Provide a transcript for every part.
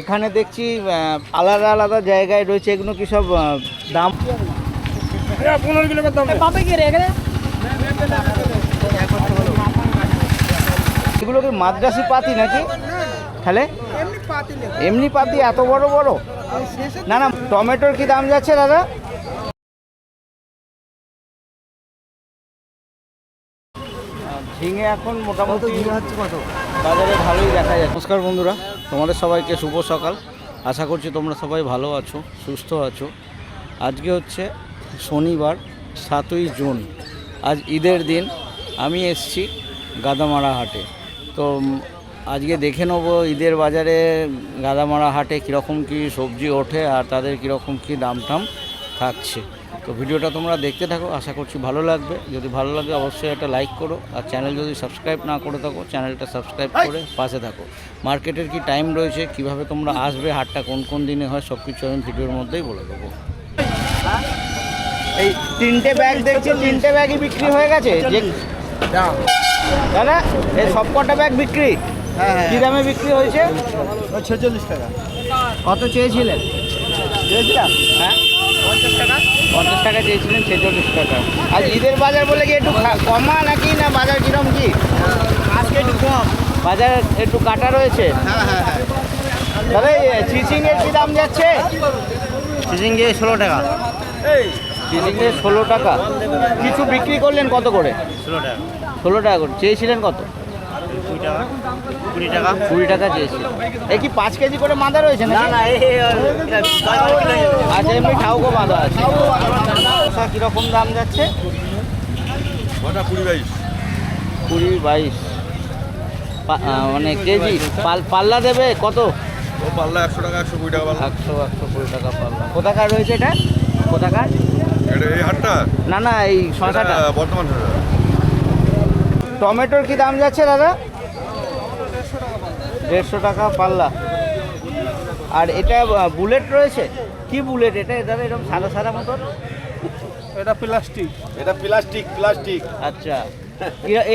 এখানে দেখছি আলাদা আলাদা জায়গায় রয়েছে এগুলো কি সব দাম? এগুলো কি মাদ্রাসি পাতি নাকি? তাহলে? এমনি পাতি এত বড় বড়? না না টমেটোর কি দাম যাচ্ছে দাদা? ঝিঙে এখন মোটামুটি কত বাজারে ভালোই দেখা যায়। নমস্কার বন্ধুরা তোমাদের সবাইকে শুভ সকাল। আশা করছি তোমরা সবাই ভালো আছো সুস্থ আছো। আজকে হচ্ছে শনিবার সাতই জুন। আজ ঈদের দিন। আমি এসছি গাদামারা হাটে। তো আজকে দেখে নেব ঈদের বাজারে গাদামারা হাটে কীরকম কী সবজি ওঠে আর তাদের কীরকম কী দাম টাম থাকছে। তো ভিডিওটা তোমরা দেখতে থাকো আশা করছি ভালো লাগবে। যদি ভালো লাগে অবশ্যই একটা লাইক করো আর চ্যানেল যদি সাবস্ক্রাইব না করে থাকো চ্যানেলটা সাবস্ক্রাইব করে পাশে থাকো। মার্কেটের কি টাইম রয়েছে কীভাবে তোমরা আসবে হাটটা কোন কোন দিনে হয় সব কিছু আমি ভিডিওর মধ্যেই বলে দেবো। এই তিনটে ব্যাগ দেখছি তিনটে ব্যাগই বিক্রি হয়ে গেছে? যে দাদা এই সব কটা ব্যাগ বিক্রি? কি দামে বিক্রি হয়েছে? ছেচল্লিশ টাকা। কত চেয়েছিলেন চেয়েছিলাম। হ্যাঁ। পঞ্চাশ টাকা? পঞ্চাশ টাকা চেয়েছিলেন ছেচল্লিশ টাকা। আর ঈদের বাজার বলে কি একটু কমা নাকি না বাজার কিরম কি? আজকে একটু কম। বাজার একটু কাটা রয়েছে? হ্যাঁ হ্যাঁ হ্যাঁ। দাদা চিচিংয়ের কি দাম যাচ্ছে? সিজিঙ্গে ষোলো টাকা। চিচিংয়ের ষোলো টাকা। কিছু বিক্রি করলেন কত করে? ষোলো টাকা। ষোলো টাকা করে। চেয়েছিলেন কত? কুড়ি টাকা। কুড়ি টাকা। এ কি পাঁচ কেজি করে বাঁধা রয়েছে না না আচ্ছা এমনি ঠাউকো বাঁধা আছে। কীরকম দাম যাচ্ছে? ওটা কুড়ি বাইশ। কুড়ি মানে কেজি? পাল- পাল্লা দেবে? কত? ও পাল্লা একশো টাকা একশো কুড়ি টাকা পাল্লা। একশো একশো কুড়ি টাকা পাল্লা। কোথাকার রয়েছে এটা? কোথাকার? এই হাটটা? না না এই শশাটা। বর্তমান হাটটা। টমেটোর কি দাম যাচ্ছে দাদা? দেড়শো টাকা পাল্লা। আর এটা বুলেট রয়েছে? কি বুলেট এটা? দাদা এরকম সাদা সাদা মতন? এটা প্লাস্টিক। এটা প্লাস্টিক প্লাস্টিক। আচ্ছা।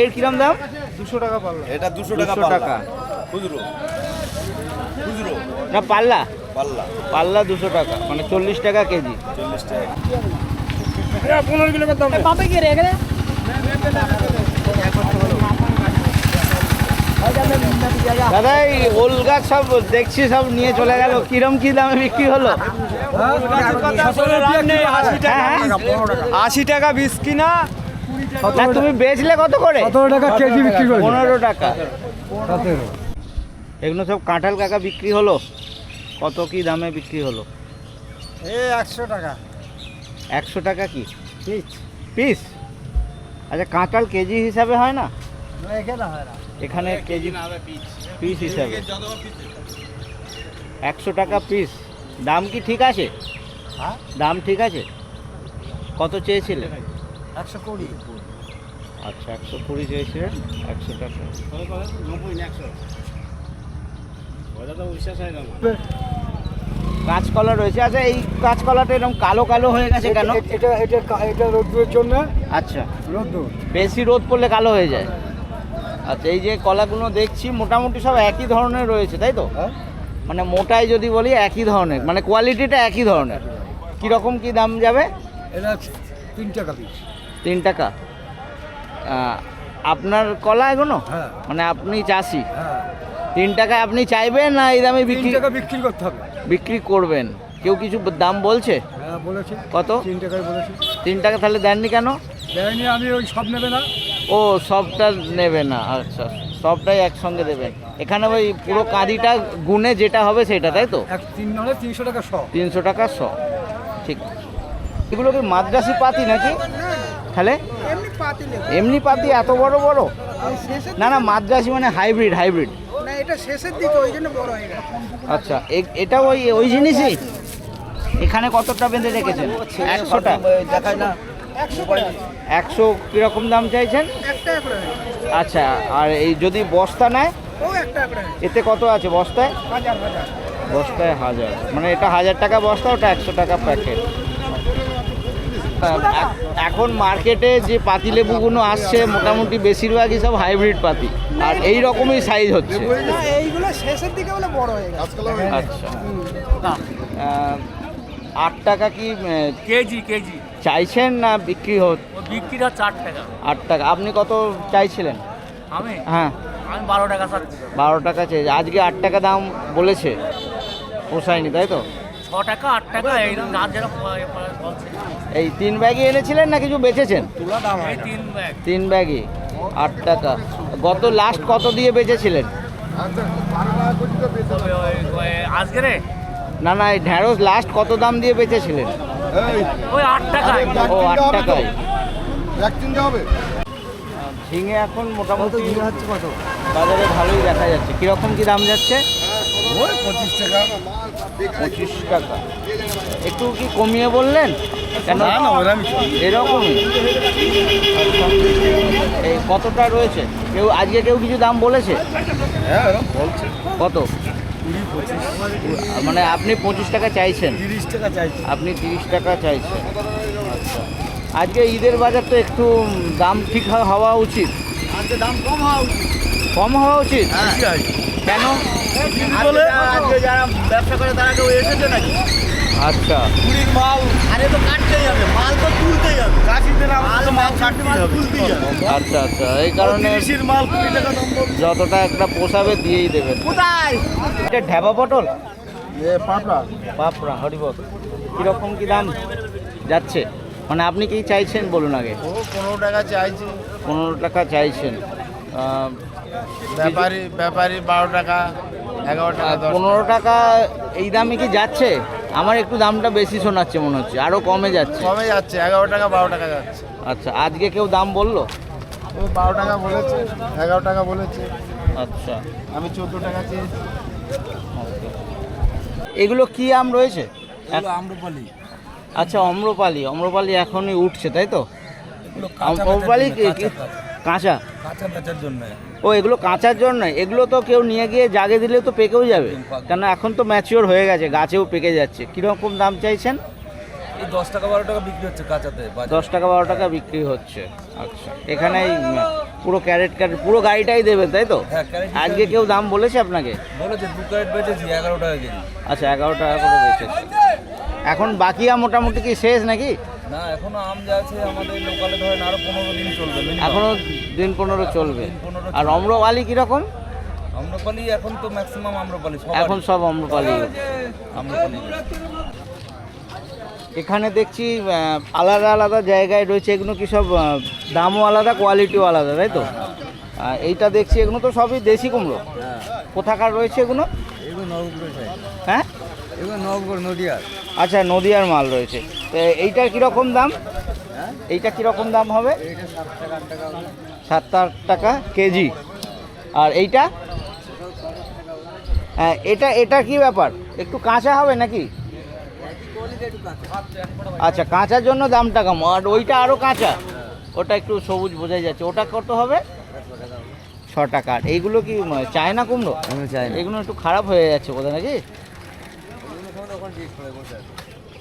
এর কিরম দাম? দুশো টাকা পাল্লা। এটা দুশো টাকা টাকা। খুচরো। খুচরো। না পাল্লা? পাল্লা। পাল্লা দুশো টাকা মানে চল্লিশ টাকা কেজি। চল্লিশ টাকা। পনেরো কিলো দাম দাদা এই ওল গাছ সব দেখছি সব নিয়ে চলে গেল। কিরম কি দামে বিক্রি হলো? আশি টাকা বিশ কিনা। না তুমি বেচলে কত করে? সতেরো টাকা কেজি বিক্রি করে পনেরো টাকা। এগুলো সব কাঁঠাল কাকা বিক্রি হলো? কত কি দামে বিক্রি হলো? এই একশো টাকা। একশো টাকা কি? পিস। আচ্ছা কাঁঠাল কেজি হিসাবে হয় না এখানে হয় না। এখানে কেজি পিস হিসাবে। একশো টাকা পিস দাম কি ঠিক আছে? হ্যাঁ? দাম ঠিক আছে? কত চেয়েছিলেন? একশো কুড়ি। আচ্ছা একশো কুড়ি চেয়েছিলেন একশো টাকা। কাঁচকলা রয়েছে। আচ্ছা এই কাঁচকলাটা এরকম কালো কালো হয়ে গেছে কেন? এটা এটা এটা রোদ্দুরের জন্য আচ্ছা। রোদ্দুর। বেশি রোদ পড়লে কালো হয়ে যায়। আচ্ছা এই যে কলাগুলো দেখছি মোটামুটি সব একই ধরনের রয়েছে তাই তো? হ্যাঁ। মানে মোটাই যদি বলি একই ধরনের মানে কোয়ালিটিটা একই ধরনের। কীরকম কি দাম যাবে? এটা তিন টাকা পিস তিন টাকা। আপনার কলা এগুলো হ্যাঁ। মানে আপনি চাষি? হ্যাঁ। তিন টাকায় আপনি চাইবেন না এই দামে বিক্রি? টাকা বিক্রি করতে হবে। বিক্রি করবেন। কেউ কিছু দাম বলছে? হ্যাঁ বলেছি। কত? তিন টাকায় বলেছি। তিন টাকা তাহলে দেননি কেন? দেয়নি আমি ওই সব নেবে না। ও সবটা নেবে না আচ্ছা সবটাই একসঙ্গে দেবেন এখানে ওই পুরো কাঁদিটা গুনে যেটা হবে সেটা তাই তো? তিনশো টাকা শ। তিনশো টাকা শ ঠিক। এগুলো কি মাদ্রাসি পাতি নাকি? তাহলে? এমনি পাতি নেব। এমনি পাতি এত বড় বড়? না না মাদ্রাসি মানে হাইব্রিড হাইব্রিড। না এটা শেষের দিকে ওই জন্য বড় গেছে। আচ্ছা এ- এটা ওই ওই জিনিসই? এখানে কতটা বেঁধে রেখেছেন? একশোটা? দেখায় না। একশো করে একশো কীরকম দাম চাইছেন? আচ্ছা আর এই যদি বস্তা নেয়? এতে কত আছে বস্তায়? বস্তায় হাজার। মানে এটা হাজার টাকা বস্তা ওটা একশো টাকা প্যাকেট। এখন মার্কেটে যে পাতিলেবুগুলো আসছে মোটামুটি বেশিরভাগই সব হাইব্রিড পাতি। আর এই রকমই সাইজ হচ্ছে। এইগুলো শেষের দিকে বড় হয়ে আচ্ছা। আট টাকা কি কেজি কেজি। চাইছেন না বিক্রি হচ্ছে ও বিক্রিটা চার টাকা। আট টাকা। আপনি কত চাইছিলেন? আমি? হ্যাঁ। আমি বারো টাকা চাচ্ছি। বারো টাকা চাই আজকে আট টাকা দাম বলেছে পোষায়নি তাই তো? ছ টাকা আট টাকা বলছে। এই তিন ব্যাগই এনেছিলেন না কিছু বেচেছেন? এই তিন ব্যাগ। তিন ব্যাগই আট টাকা। গত লাস্ট কত দিয়ে বেচেছিলেন? ওই আজকে রে? না না এই ঢ্যাঁড়স লাস্ট কত দাম দিয়ে বেচেছিলেন? ওই আট টাকা ও আট টাকায়। হবে। ঝিঙে এখন মোটামুটি বাজারে ভালোই দেখা যাচ্ছে। কীরকম কি দাম যাচ্ছে? ওই পঁচিশ টাকা। পঁচিশ টাকা। একটু কি কমিয়ে বললেন? কেন? না, না, এরকমই। এই কতটা রয়েছে? কেউ আজকে কেউ কিছু দাম বলেছে? হ্যাঁ বলছে। কত? মানে আপনি পঁচিশ টাকা চাইছেন? তিরিশ টাকা চাইছি। আপনি তিরিশ টাকা চাইছেন। আচ্ছা। আজকে ঈদের বাজার তো একটু দাম ঠিক হওয়া উচিত। আজকে দাম কম হওয়া উচিত। কম হওয়া উচিত? কেন? আজকে যারা ব্যবসা করে তারা কেউ এসেছে নাকি? আচ্ছা। কুড়ির মাল। আরে তো কাটতেই হবে। মাল তো তুলতেই হবে। কাশিতে না মাল মাল কাটতেই হবে। আচ্ছা আচ্ছা। এই কারণে মাল কুড়ি টাকা যতটা একটা পোষাবে দিয়েই দেবেন। কোথায়? এটা ঢেবা পটল? পাপড়া। বাপরা হরিবল কীরকম কি দাম যাচ্ছে? মানে আপনি কি চাইছেন বলুন আগে। ও পনেরো টাকা চাইছি। পনেরো টাকা চাইছেন। ব্যাপারী ব্যাপারী বারো টাকা এগারো টাকা পনেরো টাকা। এই দামে কি যাচ্ছে? আমার একটু দামটা বেশি শোনাচ্ছে মনে হচ্ছে আরও কমে যাচ্ছে। কমে যাচ্ছে এগারো টাকা বারো টাকা যাচ্ছে। আচ্ছা আজকে কেউ দাম বলল? বারো টাকা বলেছে এগারো টাকা বলেছে। আচ্ছা। আমি চোদ্দ টাকা চেয়েছি। এগুলো কি আম রয়েছে? আম্রপালি। আচ্ছা অম্রপালি। অম্রপালি এখনই উঠছে তাই তো? অম্রপালি কাঁচা কাঁচা। বেচার জন্য। ও এগুলো কাঁচার জন্য? এগুলো তো কেউ নিয়ে গিয়ে জাগে দিলে তো পেকেও যাবে। কেন এখন তো ম্যাচিওর হয়ে গেছে গাছেও পেকে যাচ্ছে। কীরকম দাম চাইছেন? এই দশ টাকা বারো টাকা বিক্রি হচ্ছে কাঁচাতে দশ টাকা বারো টাকা বিক্রি হচ্ছে। আচ্ছা এখানে এই, পুরো ক্যারেট ক্যারেট পুরো গাড়িটাই দেবেন তাই তো? হ্যাঁ, আজকে কেউ দাম বলেছে আপনাকে? বলেছে দু ক্যারেট বেচেছি এগারো টাকা কেজি। আচ্ছা এগারো টাকা করে বেচেছে। এখন বাকি আম মোটামুটি কি শেষ নাকি? না এখনও আম যা আছে আমাদের লোকালে ধরেন আরও পনেরো দিন চলবে। এখনও দিন পনেরো চলবে। আর অম্রপালি কীরকম? আম্রপালি এখন তো ম্যাক্সিমাম আম্রপালি সব এখন সব অম্রপালি। আম্রপালি এখানে দেখছি আলাদা আলাদা জায়গায় রয়েছে এগুলো কি সব দামও আলাদা কোয়ালিটিও আলাদা তাই তো? এইটা দেখছি এগুলো তো সবই দেশি কুমড়ো। কোথাকার রয়েছে এগুলো? হ্যাঁ? নদিয়ার। আচ্ছা নদিয়ার মাল রয়েছে। তো এইটার কীরকম দাম? এইটা কীরকম দাম হবে? এইটা সাত আট টাকা সাত আট টাকা কেজি। আর এইটা? হ্যাঁ এটা এটা কি ব্যাপার? একটু কাঁচা হবে নাকি? আচ্ছা কাঁচার জন্য দামটা কম। আর ওইটা আরও কাঁচা। ওটা একটু সবুজ বোঝাই যাচ্ছে। ওটা কত হবে? ছ টাকা। আর এইগুলো কি চায়না কুমড়ো? এগুলো একটু খারাপ হয়ে যাচ্ছে বোধহয় নাকি?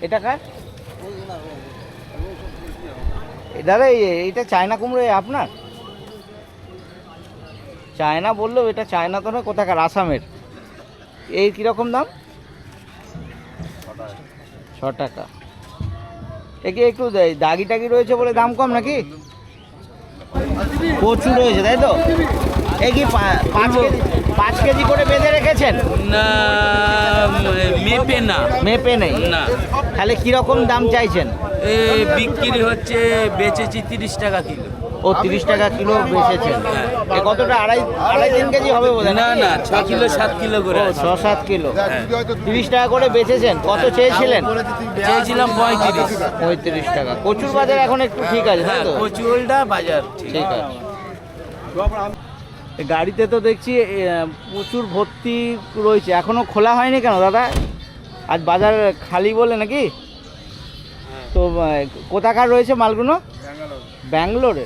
এটা কার? দাদা এইটা চায়না কুমড়ো আপনার? চায়না বললেও এটা চায়না তো না কোথাকার? আসামের। এই কীরকম দাম? ছ টাকা। একে একটু দাগি টাগি রয়েছে বলে দাম কম নাকি? কচু রয়েছে তাই তো? এই কি পাঁচ কেজি পাঁচ কেজি করে বেঁধে রেখেছেন? না মেপে না। মেপে নেই? না। তাহলে কীরকম দাম চাইছেন? এ বিক্রি হচ্ছে বেচেছি তিরিশ টাকা কিলো। ও তিরিশ টাকা কিলো বেচেছেন এ কতটা? আড়াই আড়াই তিন কেজি হবে বোধ না না ছ কিলো সাত কিলো করে ছ সাত কিলো। তিরিশ টাকা করে বেচেছেন? কত চেয়েছিলেন? চেয়েছিলাম পঁয়ত্রিশ। পঁয়ত্রিশ টাকা। কচুর বাজার এখন একটু ঠিক আছে হ্যাঁ তো? কচুলটা বাজার ঠিক। আছে। গাড়িতে তো দেখছি প্রচুর ভর্তি রয়েছে। এখনও খোলা হয়নি কেন দাদা? আজ বাজার খালি বলে নাকি? তো কোথাকার রয়েছে মালগুলো? ব্যাঙ্গালোরে?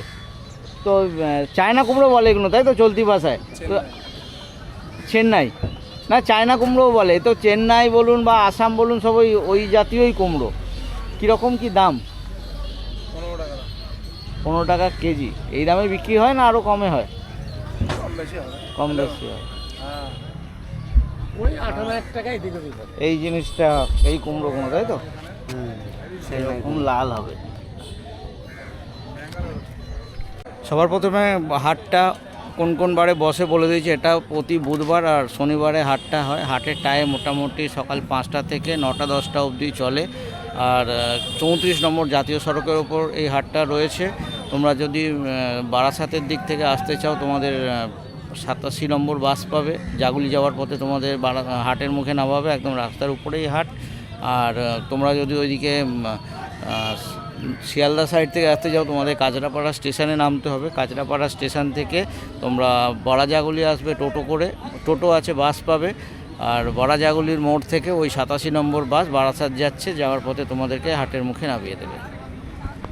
তো চায়না কুমড়ো বলে এগুলো তাই তো চলতি ভাষায়? তো চেন্নাই। না চায়না কুমড়ো বলে তো চেন্নাই বলুন বা আসাম বলুন সব ওই ওই জাতীয়ই কুমড়ো। কীরকম কি দাম? পনেরো টাকা কেজি। এই দামে বিক্রি হয় না আরও কমে হয়? কম বেশি হয়। দিতে এই জিনিসটা এই কুমড়ো কুমড়োগুলো তাই তো? এরকম লাল হবে। সবার প্রথমে হাটটা কোন কোন বারে বসে বলে দিয়েছি, এটা প্রতি বুধবার আর শনিবারে হাটটা হয়। হাটের টাইম মোটামুটি সকাল পাঁচটা থেকে নটা, দশটা অবধি চলে। আর চৌত্রিশ নম্বর জাতীয় সড়কের ওপর এই হাটটা রয়েছে। তোমরা যদি বারাসাতের দিক থেকে আসতে চাও, তোমাদের সাতাশি নম্বর বাস পাবে। জাগুলি যাওয়ার পথে তোমাদের হাটের মুখে নামাবে একদম রাস্তার উপরেই হাট। আর তোমরা যদি ওইদিকে শিয়ালদা সাইড থেকে আসতে যাও, তোমাদের কাঁচরাপাড়া স্টেশনে নামতে হবে। কাঁচরাপাড়া স্টেশন থেকে তোমরা বড়াজাগুলি আসবে টোটো করে। টোটো আছে, বাস পাবে। আর বড়াজাগুলির মোড় থেকে ওই সাতাশি নম্বর বাস বারাসাত যাচ্ছে, যাওয়ার পথে তোমাদেরকে হাটের মুখে নামিয়ে দেবে।